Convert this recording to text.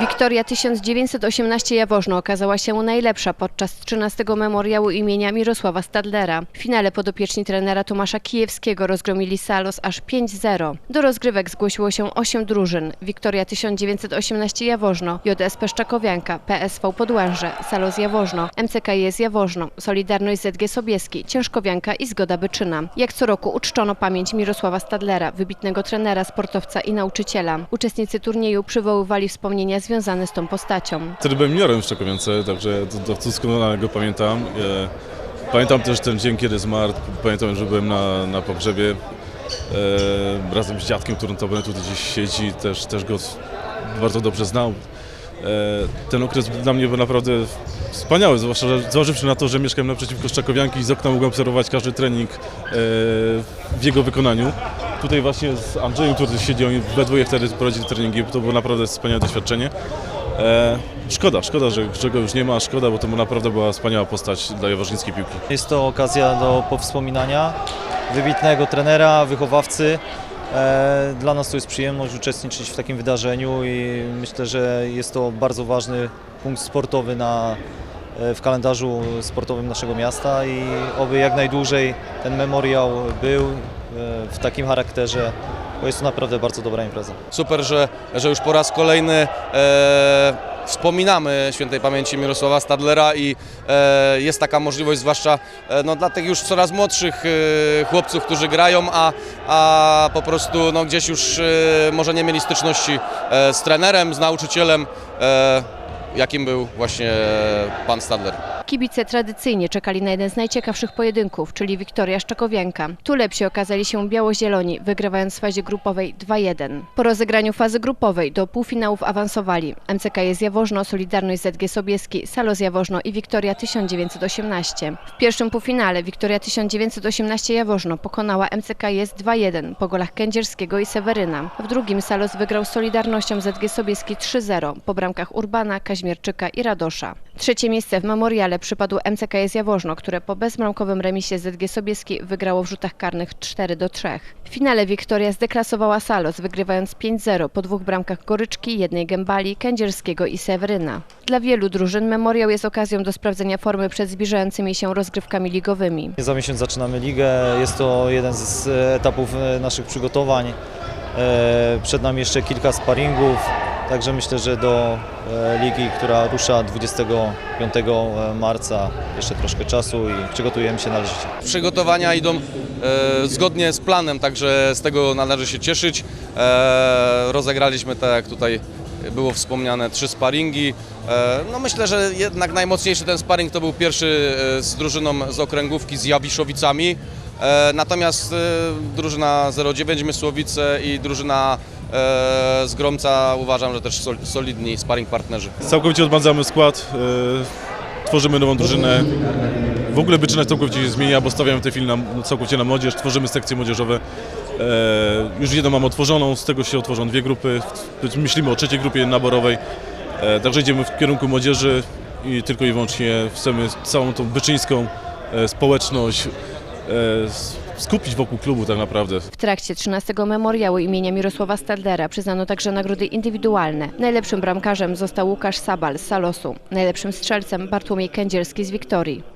Wiktoria 1918 Jaworzno okazała się najlepsza podczas 13 memoriału imienia Mirosława Stadlera. W finale podopieczni trenera Tomasza Kijewskiego rozgromili Salos aż 5-0. Do rozgrywek zgłosiło się 8 drużyn. Wiktoria 1918 Jaworzno, JSP Szczakowianka, PSV Podłęże, Salos Jaworzno, MCKS Jaworzno, Solidarność ZG Sobieski, Ciężkowianka i Zgoda Byczyna. Jak co roku uczczono pamięć Mirosława Stadlera, wybitnego trenera, sportowca i nauczyciela. Uczestnicy turnieju przywoływali wspomnienia związane z tą postacią. Wtedy byłem juniorem w Szczekowiance, także to, to doskonale go pamiętam. E, Pamiętam też ten dzień, kiedy zmarł. Pamiętam, że byłem na, na pogrzebie e, razem z dziadkiem, który to tutaj gdzieś siedzi. Też, też go bardzo dobrze znał. E, ten okres dla mnie był naprawdę wspaniały, zwłaszcza że zważywszy na to, że mieszkałem naprzeciwko Szczakowianki i z okna mogłem obserwować każdy trening e, w jego wykonaniu. Tutaj właśnie z Andrzejem, który siedział we dwoje wtedy prowadzili treningi, to było naprawdę wspaniałe doświadczenie. E, szkoda, szkoda, że, że go już nie ma, szkoda, bo to naprawdę była wspaniała postać dla jaworznińskiej piłki. Jest to okazja do powspominania wybitnego trenera, wychowawcy. E, Dla nas to jest przyjemność uczestniczyć w takim wydarzeniu i myślę, że jest to bardzo ważny punkt sportowy na, e, w kalendarzu sportowym naszego miasta i oby jak najdłużej ten memoriał był e, w takim charakterze, bo jest to naprawdę bardzo dobra impreza. Super, że, że już po raz kolejny e, wspominamy świętej pamięci Mirosława Stadlera i e, jest taka możliwość, zwłaszcza e, no, dla tych już coraz młodszych e, chłopców, którzy grają, a, a po prostu no, gdzieś już e, może nie mieli styczności e, z trenerem, z nauczycielem, e, jakim był właśnie pan Stadler. Kibice tradycyjnie czekali na jeden z najciekawszych pojedynków, czyli Wiktoria Szczakowianka. Tu lepsi okazali się biało-zieloni, wygrywając w fazie grupowej 2-1. Po rozegraniu fazy grupowej do półfinałów awansowali MCKS Jaworzno, Solidarność ZG Sobieski, Salos Jaworzno i Wiktoria 1918. W pierwszym półfinale Wiktoria 1918 Jaworzno pokonała MCKS 2-1 po golach Kędzierskiego i Seweryna. W drugim Salos wygrał Solidarnością ZG Sobieski 3-0 po bramkach Urbana, Kaźmierczyka i Radosza. Trzecie miejsce w memoriale przypadło MCKS Jaworzno, które po bezbramkowym remisie ZG Sobieski wygrało w rzutach karnych 4 do 3. W finale Wiktoria zdeklasowała Salos, wygrywając 5-0 po dwóch bramkach Goryczki, jednej Gębali, Kędzierskiego i Seweryna. Dla wielu drużyn memoriał jest okazją do sprawdzenia formy przed zbliżającymi się rozgrywkami ligowymi. Za miesiąc zaczynamy ligę. Jest to jeden z etapów e, naszych przygotowań. E, Przed nami jeszcze kilka sparingów, także myślę, że do e, ligi, która rusza 25 marca, jeszcze troszkę czasu i przygotujemy się należycie. Przygotowania idą e, zgodnie z planem, także z tego należy się cieszyć. E, rozegraliśmy, tak jak tutaj było wspomniane, trzy sparingi. E, no myślę, że jednak najmocniejszy ten sparing to był pierwszy e, z drużyną z okręgówki z Jawiszowicami. E, natomiast e, drużyna 09 Mysłowice i drużyna e, z Gromca uważam, że też sol, solidni sparring partnerzy. Całkowicie odmadzamy skład, e, tworzymy nową drużynę. W ogóle Byczyna całkowicie się zmienia, bo stawiamy te film na, całkowicie na młodzież, tworzymy sekcje młodzieżowe. E, już jedną mam otworzoną, z tego się otworzą dwie grupy. Myślimy o trzeciej grupie naborowej. E, także idziemy w kierunku młodzieży i tylko i wyłącznie chcemy całą tą byczyńską e, społeczność e, skupić wokół klubu tak naprawdę. W trakcie 13 memoriału imienia Mirosława Stadlera przyznano także nagrody indywidualne. Najlepszym bramkarzem został Łukasz Sabal z Salosu, najlepszym strzelcem Bartłomiej Kędzierski z Wiktorii.